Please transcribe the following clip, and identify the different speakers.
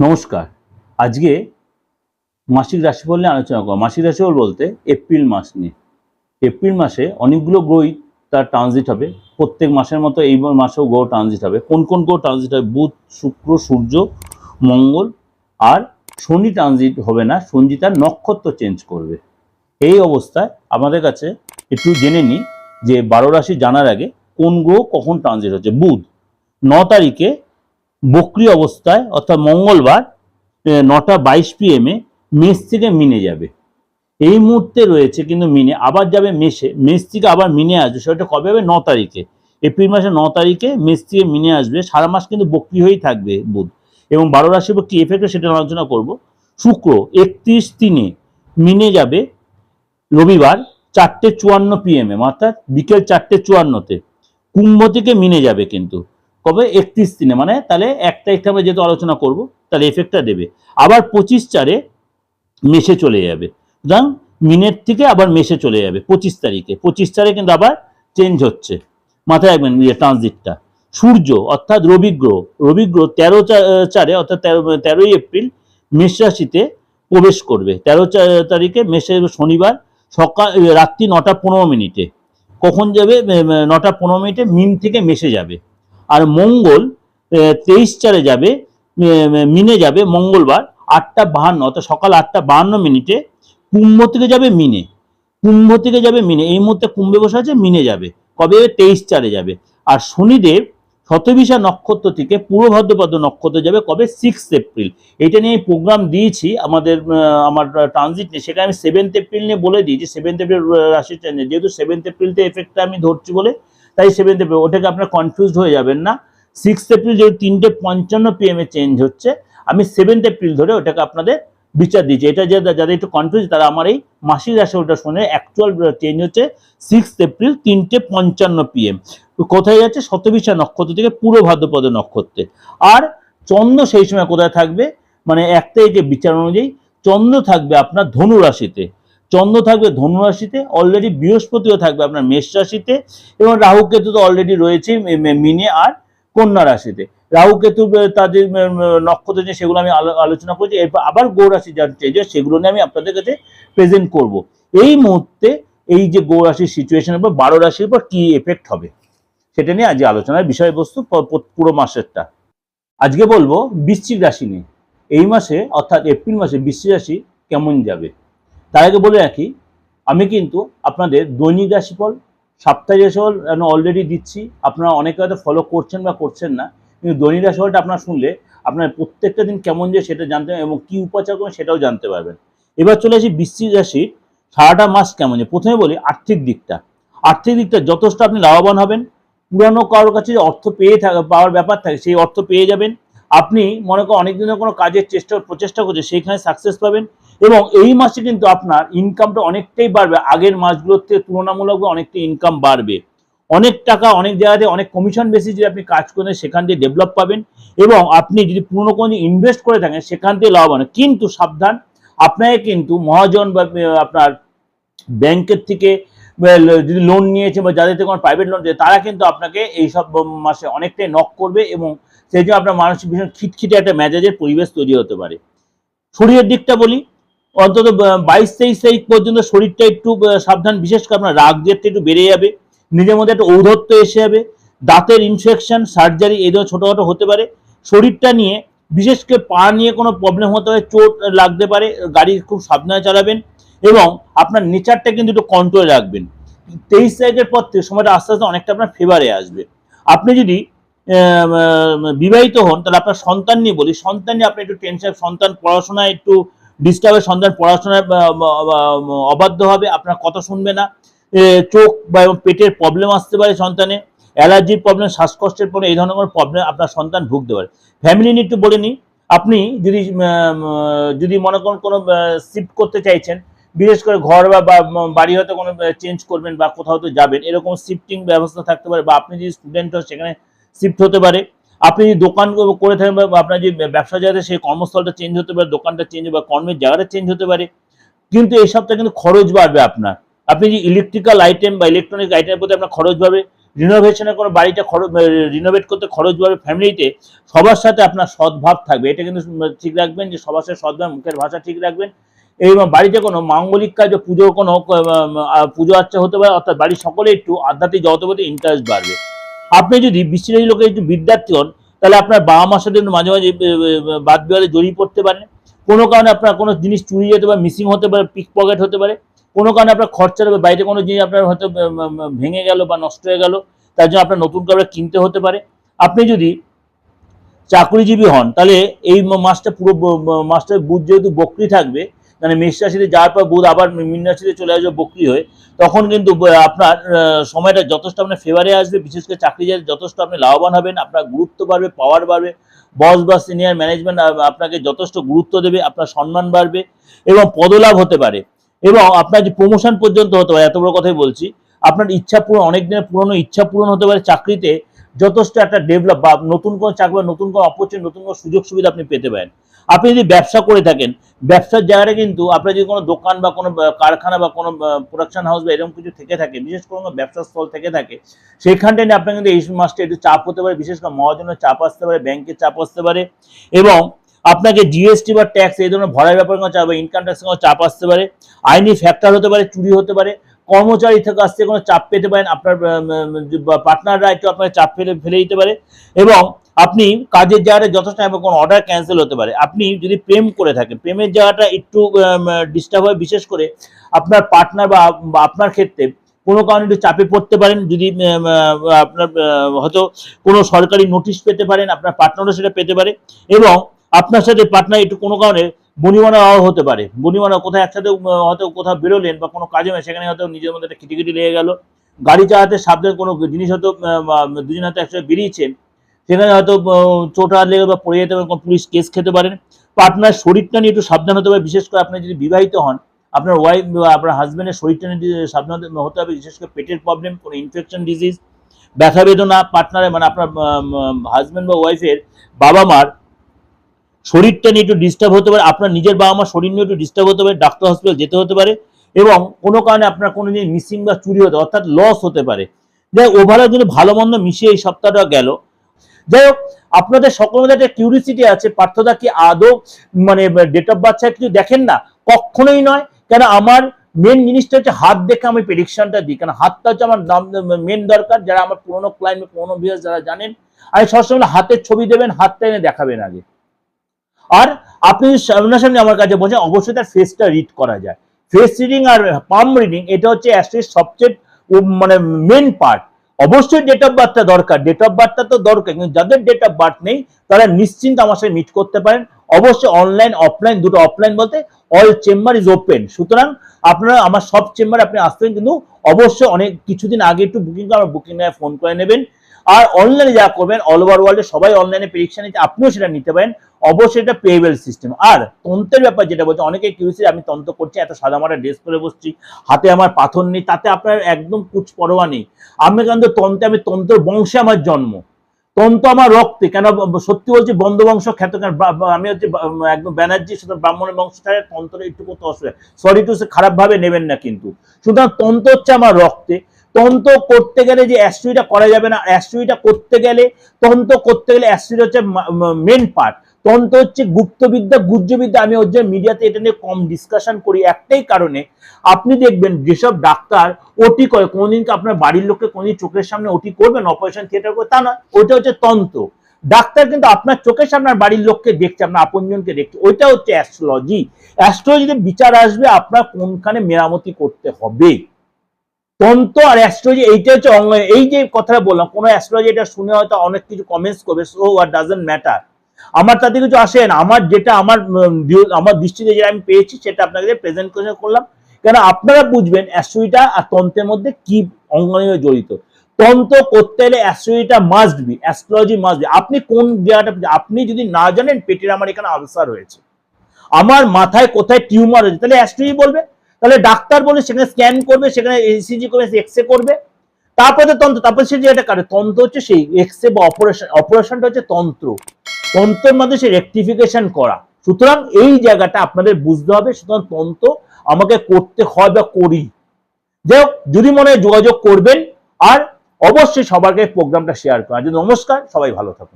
Speaker 1: নমস্কার। আজকে মাসিক রাশিফল নিয়ে আলোচনা করব। মাসিক রাশিফল বলতে এপ্রিল মাস নিয়ে। এপ্রিল মাসে অনেকগুলো গ্রহই তার ট্রানজিট হবে। প্রত্যেক মাসের মতো এই মাসেও গ্রহ ট্রানজিট হবে। কোন কোন গ্রহ ট্রানজিট হবে বুধ, শুক্র, সূর্য, মঙ্গল আর শনি ট্রানজিট হবে না। শনি তার নক্ষত্র চেঞ্জ করবে। এই অবস্থায় আমাদের কাছে একটু জেনে নিই যে বারো রাশি জানার আগে কোন গ্রহ কখন ট্রানজিট হচ্ছে? বুধ, ন তারিখে বক্রি অবস্থায়, অর্থাৎ মঙ্গলবার নটা বাইশ পিএমে মেষ থেকে মিনে যাবে। এই মুহূর্তে রয়েছে কিন্তু মিনে, আবার যাবে মেষে। মেষ থেকে আবার মিনে আসবে, সেটা কবে হবে? ন তারিখে। এপ্রিল মাসের ন তারিখে মেষ থেকে মিনে আসবে। সারা মাস কিন্তু বক্রি হয়েই থাকবে বুধ। এবং বারো উপর কী এফেক্ট সেটা আলোচনা করব। শুক্র একত্রিশ তিনে মিনে যাবে রবিবার চারটে চুয়ান্ন পিএমে অর্থাৎ বিকেল চারটে চুয়ান্নতে। কুম্ভ থেকে মিনে যাবে কিন্তু। কবে? একত্রিশ দিনে। মানে তাহলে এক তারিখে আমরা যেহেতু আলোচনা করব, তাহলে এফেক্টটা দেবে। আবার পঁচিশ চারে মেসে চলে যাবে। সুতরাং মিনের থেকে আবার মেসে চলে যাবে পঁচিশ তারিখে। পঁচিশ চারে কিন্তু আবার চেঞ্জ হচ্ছে। মাথায় রাখবেন ইয়ে ট্রানজিটটা সূর্য অর্থাৎ রবিগ্রহ রবিগ্রহ তেরো চা- চারে অর্থাৎ তেরো, তেরোই এপ্রিল মেষ রাশিতে প্রবেশ করবে। তেরো তারিখে মেষে শনিবার সকাল, রাত্রি নটা পনেরো মিনিটে। কখন যাবে? নটা পনেরো মিনিটে মিন থেকে মেসে যাবে। আর মঙ্গল তেইশ চারে যাবে মিনে যাবে মঙ্গলবার আটটা বাহান্ন, অর্থাৎ সকাল আটটা বাহান্ন মিনিটে কুম্ভ থেকে যাবে মিনে। কুম্ভ থেকে যাবে মিনে। এই মুহূর্তে কুম্ভে বসে আছে, মিনে যাবে। কবে? তেইশ চারে যাবে। আর শনিদেব শতবিশা নক্ষত্র থেকে পূর্ব ভদ্রপদ নক্ষত্র যাবে কবে? সিক্স এপ্রিল এটা নিয়ে প্রোগ্রাম দিয়েছি, আমাদের আমার ট্রানজিট নিয়ে। সেখানে আমি সেভেন্থ এপ্রিল নিয়ে বলে দিয়েছি। সেভেন্থ এপ্রিল রাশি যেহেতু সেভেন্থ এপ্রিলতে এফেক্টটা আমি ধরছি বলে তাই সেভেন এপ্রিল ওটাকে আপনার কনফিউজড হয়ে যাবেন না। সিক্স এপ্রিল যেহেতু তিনটে পঞ্চান্ন পিএম এ চেঞ্জ হচ্ছে, আমি সেভেন্থ এপ্রিল ধরে ওটাকে আপনাদের বিচার দিচ্ছি। এটা যে যাদের একটু কনফিউজ তারা আমার এই মাসিক রাশি ওটা শুনে অ্যাকচুয়াল চেঞ্জ হচ্ছে সিক্স এপ্রিল তিনটে পঞ্চান্ন পিএম কোথায় যাচ্ছে? শতবিশা নক্ষত্র থেকে পুরো ভাদ্রপদ নক্ষত্রে। আর চন্দ্র সেই সময় কোথায় থাকবে? মানে এক তারিখে বিচার অনুযায়ী চন্দ্র থাকবে আপনার ধনু রাশিতে। চন্দ্র থাকবে ধনু রাশিতে অলরেডি বৃহস্পতিও থাকবে আপনার মেষ রাশিতে এবং রাহু কেতু তো অলরেডি রয়েছে মিনে আর কন্যা রাশিতে। রাহু কেতু তাদের নক্ষত্র যে সেগুলো আমি আলো- আলোচনা করছি, এরপর আবার গৌ রাশি যা চেঞ্জ হয়, সেগুলো নিয়ে আমি আপনাদের কাছে প্রেজেন্ট করব। এই মুহূর্তে এই যে গৌরাশির সিচুয়েশনের উপর বারো রাশির উপর কি এফেক্ট হবে, সেটা নিয়ে আজ আলোচনার বিষয়বস্তু পুরো মাসেরটা। আজকে বলব বৃশ্চিক রাশি নিয়ে, এই মাসে অর্থাৎ এপ্রিল মাসে বৃশ্চিক রাশি কেমন যাবে? তার আগে বলে রাখি, আমি কিন্তু আপনাদের দৈনিক রাশিফল, সাপ্তাহিক রাশিফল অলরেডি দিচ্ছি। আপনারা অনেকে হয়তো ফলো করছেন বা করছেন না, কিন্তু দৈনিক রাশিফলটা আপনারা শুনলে আপনার প্রত্যেকটা দিন কেমন যায় সেটা জানতে এবং কী উপাচার করবেন সেটাও জানতে পারবেন। এবার চলে আসি বৃশ্চিক রাশির, সারাটা মাস কেমন যে? প্রথমে বলি আর্থিক দিকটা। আর্থিক দিকটা যথেষ্ট আপনি লাভবান হবেন। পুরানো কারোর কাছে যে অর্থ পেয়ে থাকা, পাওয়ার ব্যাপার থাকে, সেই অর্থ পেয়ে যাবেন। আপনি মনে করেন অনেক দিনের কোনো কাজের চেষ্টা, প্রচেষ্টা করছে সেইখানে সাকসেস পাবেন। এবং এই মাসে কিন্তু আপনার ইনকামটা অনেকটাই বাড়বে। আগের মাসগুলোর থেকে তুলনামূলকভাবে অনেকটা ইনকাম বাড়বে। অনেক টাকা অনেক জায়গাতে অনেক কমিশন বেশি যদি আপনি কাজ করেন সেখান থেকে ডেভেলপ পাবেন এবং আপনি যদি পুরনো কোনো ইনভেস্ট করে থাকেন, সেখান থেকে লাভবান। কিন্তু সাবধান, আপনাকে কিন্তু মহাজন বা আপনার ব্যাংকের থেকে যদি লোন নিয়েছে বা যাদের থেকে কোনো প্রাইভেট লোন দিয়েছে তারা কিন্তু আপনাকে এই সব মাসে অনেকটাই নক করবে এবং সেই জন্য আপনার মানসিক ভীষণ খিটখিটে একটা মেজাজের পরিবেশ তৈরি হতে পারে। শরীরের দিকটা বলি অন্তত বাইশ তেইশ তারিখ পর্যন্ত শরীরটা একটু সাবধান। বিশেষ করে আপনার রাগ জেদটা একটু বেড়ে যাবে, নিজের মধ্যে একটা ঔধত্য এসে যাবে, দাঁতের ইনফেকশন সার্জারি এই ধরনের ছোটোখাটো হতে পারে। শরীরটা নিয়ে, বিশেষ করে পা নিয়ে কোনো প্রবলেম হতে পারে, চোট লাগতে পারে, গাড়ি খুব সাবধানে চালাবেন এবং আপনার নেচারটা কিন্তু একটু কন্ট্রোলে রাখবেন। তেইশ তারিখের পর থেকে সময়টা আস্তে আস্তে অনেকটা আপনার ফেভারে আসবে। আপনি যদি বিবাহিত হন, তাহলে আপনার সন্তান নিয়ে বলি, সন্তান নিয়ে আপনি একটু টেনশন সন্তান পড়াশোনায় একটু ডিস্টার্বের সন্তান পড়াশোনায় অবাধ্য হবে, আপনার কথা শুনবে না। চোখ বা পেটের প্রবলেম আসতে পারে সন্তানে। অ্যালার্জির প্রবলেম শ্বাসকষ্টের পরে এই ধরনের প্রবলেম আপনার সন্তান ভুগতে পারে। ফ্যামিলি নিয়ে একটু বলে নিই। আপনি যদি যদি মনে করুন কোনো শিফট করতে চাইছেন, বিশেষ করে ঘর বা- বাড়ি হয়তো কোনো চেঞ্জ করবেন বা কোথাও তো যাবেন, এরকম শিফটিং ব্যবস্থা থাকতে পারে, বা আপনি যদি স্টুডেন্ট হন, সেখানে শিফট হতে পারে। আপনি যদি দোকান করে থাকেন বা আপনার যে ব্যবসা জায়গাতে সেই কর্মস্থলটা চেঞ্জ হতে পারে, দোকানটা চেঞ্জ বা কর্মের জায়গাটা চেঞ্জ হতে পারে। কিন্তু এই সপ্তাহে কিন্তু খরচ বাড়বে আপনার। আপনি যে ইলেকট্রিক্যাল আইটেম বা ইলেকট্রনিক আইটেমের প্রতি আপনার খরচ বাড়বে রিনোভেশনের কোনো বাড়িটা খরচ রিনোভেট করতে খরচ বাড়বে ফ্যামিলিতে সবার সাথে আপনার সদ্ভাব থাকবে। এটা কিন্তু ঠিক রাখবেন যে সবার সাথে সদ্ভাব, মুখের ভাষা ঠিক রাখবেন। এবং বাড়িতে কোনো মাঙ্গলিক কাজ পুজো কোনো পুজো আচ্ছা হতে পারে, অর্থাৎ বাড়ির সকলে একটু আধ্যাত্মিক জগতের প্রতি ইন্টারেস্ট বাড়বে। আপনি যদি বৃষ্টিরাজি লোকের একটু বিদ্যার্থী হন, তাহলে আপনার বাবা মার সাথে মাঝে মাঝে বাদ বিবাদে জড়িয়ে পড়তে পারেন কোনো কারণে আপনার কোনো জিনিস চুরি যেতে পারে মিসিং হতে পারে পিক পকেট হতে পারে। কোনো কারণে আপনার খরচা হবে বাইরে কোনো জিনিস আপনার হয়তো ভেঙে গেল বা নষ্ট হয়ে গেল, তার জন্য আপনার নতুন কাপড় কিনতে হতে পারে। আপনি যদি চাকরিজীবী হন, তাহলে এই মাসটা পুরো মাসটা বুধ যেহেতু বকরি থাকবে মানে মেষ রাশিতে যাওয়ার পর বুধ আবার মীন রাশিতে চলে আসবে বকরি হয়ে, তখন কিন্তু আপনার সময়টা যথেষ্ট আপনার ফেভারে আসবে। বিশেষ করে চাকরিজীবী যথেষ্ট আপনি লাভবান হবেন, আপনার গুরুত্ব বাড়বে পাওয়ার বাড়বে বস বা সিনিয়র ম্যানেজমেন্ট আপনাকে যথেষ্ট গুরুত্ব দেবে, আপনার সম্মান বাড়বে এবং পদলাভ হতে পারে। এবং আপনার যে প্রমোশন পর্যন্ত হতে পারে, এত বড় কথাই বলছি, আপনার ইচ্ছা পূরণ অনেক দিনের পুরনো ইচ্ছা পূরণ হতে পারে চাকরিতে, যথেষ্ট একটা ডেভেলপ বা নতুন কোনো চাকরি বা নতুন কোনো অপরচুনিটি নতুন কোনো সুযোগ সুবিধা আপনি পেতে পারেন। আপনি যদি ব্যবসা করে থাকেন, ব্যবসার জায়গাটা কিন্তু আপনার যদি কোনো দোকান বা কোনো কারখানা বা কোনো প্রোডাকশন হাউস বা এরকম কিছু থেকে থাকে, বিশেষ করে কোনো ব্যবসার স্থল থেকে থাকে, সেইখানটা নিয়ে আপনার কিন্তু এই মাসটা একটু চাপ হতে পারে, বিশেষ করে মহাজনের চাপ আসতে পারে ব্যাংকের চাপ আসতে পারে এবং আপনাকে জিএসটি বা ট্যাক্স এই ধরনের ভরার ব্যাপারে কোনো চাপ ইনকাম ট্যাক্সের কোনো চাপ আসতে পারে, আইনি ফ্যাক্টর হতে পারে, চুরি হতে পারে, কর্মচারী থেকে আসতে কোনো চাপ পেতে পারেন, আপনার পার্টনাররা একটু আপনাকে চাপ ফেলে ফেলে দিতে পারে এবং আপনি কাজের জায়গাটা যথেষ্ট এবং কোনো অর্ডার ক্যান্সেল হতে পারে। আপনি যদি প্রেম করে থাকেন, প্রেমের জায়গাটা একটু ডিস্টার্ব হয়, বিশেষ করে আপনার পার্টনার বা আপনার ক্ষেত্রে কোনো কারণে একটু চাপে পড়তে পারেন, যদি আপনার হয়তো কোনো সরকারি নোটিশ পেতে পারেন, আপনার পার্টনারও সেটা পেতে পারে এবং আপনার সাথে পার্টনার একটু কোনো কারণে বনিমানা হতে পারে। বনিমানা কোথায় একসাথে হয়তো কোথাও বেরোলেন বা কোনো কাজে সেখানে হয়তো নিজের মধ্যে একটা খিটিখিটি লেগে গেল। গাড়ি চালাতে সাবধান কোনো জিনিস হয়তো দুজন হয়তো একসাথে বেরিয়েছেন সেখানে হয়তো চোট লেগে বা পড়ে যেতে পারে পুলিশ কেস খেতে পারেন। পার্টনার শরীরটা নিয়ে একটু সাবধান হতে হবে, বিশেষ করে আপনি যদি বিবাহিত হন, আপনার ওয়াইফ বা আপনার হাজব্যান্ডের শরীরটা নিয়ে সাবধান হতে হবে, বিশেষ করে পেটের প্রবলেম কোনো ইনফেকশন ডিজিজ ব্যথা বেদনা পার্টনারে মানে আপনার হাজব্যান্ড বা ওয়াইফের বাবা মার শরীরটা নিয়ে একটু ডিস্টার্ব হতে পারে, আপনার নিজের বাবা মার শরীর নিয়ে একটু ডিস্টার্ব হতে পারে ডাক্তার হসপিটাল যেতে হতে পারে এবং কোনো কারণে আপনার কোনো জিনিস মিসিং বা চুরি হতে, অর্থাৎ লস হতে পারে। যাই ওভারঅল যদি ভালো মন্দ মিশিয়ে এই সপ্তাহটা গেল। যাই হোক আপনাদের সকলের একটা কিউরিসিটি আছে, পার্থদা কি আদৌ মানে ডেট অফ বার্থ কিছু দেখেন না? কখনোই নয়। কেন আমার মেন জিনিসটা হচ্ছে হাত দেখে আমি প্রেডিকশনটা দিই। কারণ হাতটা হচ্ছে আমার মেন দরকার। যারা আমার পুরোনো ক্লায়েন্ট পুরোনো ভিউয়ার্স যারা জানেন, আমি সবসময় হাতের ছবি দেবেন, হাতটা এনে দেখাবেন আগে। আর আপনি সামনাসামনি আমার কাছে বলছেন অবশ্যই তার ফেসটা রিড করা যায়। ফেস রিডিং আর পাম রিডিং এটা হচ্ছে অ্যাস্ট্রির সবচেয়ে মানে মেন পার্ট অবশ্যই ডেট অফ বার্থটা দরকার। ডেট অফ বার্থটা তো দরকার, কিন্তু যাদের ডেট অফ বার্থ নেই, তারা নিশ্চিন্ত আমার সাথে মিট করতে পারেন। অবশ্যই অনলাইন অফলাইন দুটো অফলাইন বলতে অল চেম্বার ইজ ওপেন সুতরাং আপনারা আমার সব চেম্বারে আপনি আসবেন কিন্তু অবশ্যই অনেক, কিছুদিন আগে একটু বুকিং করে আমার বুকিং ফোন করে নেবেন। আর অনলাইনে যা করবেন অল ওভার ওয়ার্ল্ডে সবাই অনলাইনে পরীক্ষা নিতে, আপনিও সেটা নিতে পারেন। অবশ্যই এটা পেয়েবল সিস্টেম আর তন্ত্রের ব্যাপার যেটা বলছে, অনেকে কিউসি আমি তন্ত্র করছি, এত সাদা মাটা ড্রেস পরে বসছি, হাতে আমার পাথর নেই, তাতে আপনার একদম কুচ পরোয়া নেই। আমি কিন্তু তন্ত্রে, আমি তন্ত্র বংশে আমার জন্ম। তন্ত্র আমার রক্তে, কেন সত্যি বলছি বন্ধবংশ খ্যাত, কেন বা- আমি হচ্ছে একদম ব্যানার্জি, সুতরাং ব্রাহ্মণের বংশ থাকে তন্ত্র একটু করতে অসুবিধা সরি টু খারাপ ভাবে নেবেন না কিন্তু। সুতরাং তন্ত্র হচ্ছে আমার রক্তে। তন্ত্র করতে গেলে যে অ্যাস্ট্রুইটা করা যাবে না অ্যাস্ট্রুইটা করতে গেলে তন্ত করতে গেলে অ্যাস্ট্রুইড হচ্ছে মেন পার্ট তন্ত্র হচ্ছে গুপ্তবিদ্যা গুজ্জবিদ্যা আমি ওর জন্য মিডিয়াতে এটা নিয়ে কম ডিসকাশন করি একটাই কারণে। আপনি দেখবেন যেসব ডাক্তার ওটি করে, কোনোদিন কি আপনার বাড়ির লোককে কোনোদিন চোখের সামনে ওটি করবেন অপারেশন থিয়েটার করে? তা নয় ওইটা হচ্ছে তন্ত্র ডাক্তার কিন্তু আপনার চোখের সামনে বাড়ির লোককে দেখছে, আপনার আপনজনকে দেখছে। ওইটা হচ্ছে অ্যাস্ট্রোলজি অ্যাস্ট্রোলজিতে বিচার আসবে আপনার কোনখানে মেরামতি করতে হবে। তন্ত্র আর অ্যাস্ট্রোলজি এইটা হচ্ছে অঙ্গ- এই যে কথাটা বললাম, কোনো অ্যাস্ট্রোলজি এটা শুনে হয়তো অনেক কিছু কমেন্টস করবে সো আর ডাজেন্ট ম্যাটার আমার তাতে কিছু আসে না, আমার যেটা আমার আমার দৃষ্টিতে যেটা আমি পেয়েছি সেটা আপনাকে প্রেজেন্ট করলাম। কেন আপনারা বুঝবেন অ্যাস্ট্রোলজিটা আর তন্ত্রের মধ্যে কি অঙ্গ নিয়ে জড়িত। তন্ত্র করতে গেলে অ্যাস্ট্রোলজিটা must be astrology must be আপনি কোন জায়গাটা, আপনি যদি না জানেন, পেটের আমার এখানে আলসার হয়েছে আমার মাথায় কোথায় টিউমার হয়েছে তাহলে অ্যাস্ট্রোলজি বলবে। তাহলে ডাক্তার বলে সেখানে স্ক্যান করবে, সেখানে ইসিজি করবে এক্স করবে। তারপরে তো তন্ত্র, তারপরে সে যেটা করে তন্ত্র হচ্ছে সেই এক্স বা অপারেশন অপারেশনটা হচ্ছে তন্ত্র। তন্ত্রের মধ্যে সে রেকটিফিকেশন করা। সুতরাং এই জায়গাটা আপনাদের বুঝতে হবে, সুতরাং তন্ত্র আমাকে করতে হয় বা করি। যাই হোক, যদি মনে হয় যোগাযোগ করবেন, আর অবশ্যই সবারকে প্রোগ্রামটা শেয়ার করা নমস্কার, সবাই ভালো থাকুন।